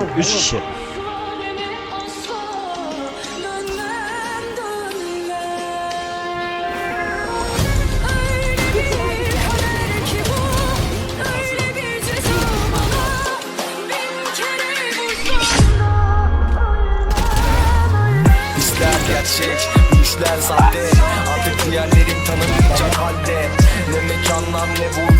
3 kişi. İşler gerçek, bu işler sahte Artık diğerlerin tanımayacak halde Ne mekanlar ne bu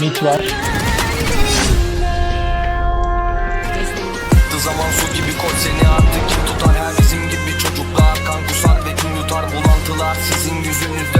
Mit var. Zaman su gibi koç seni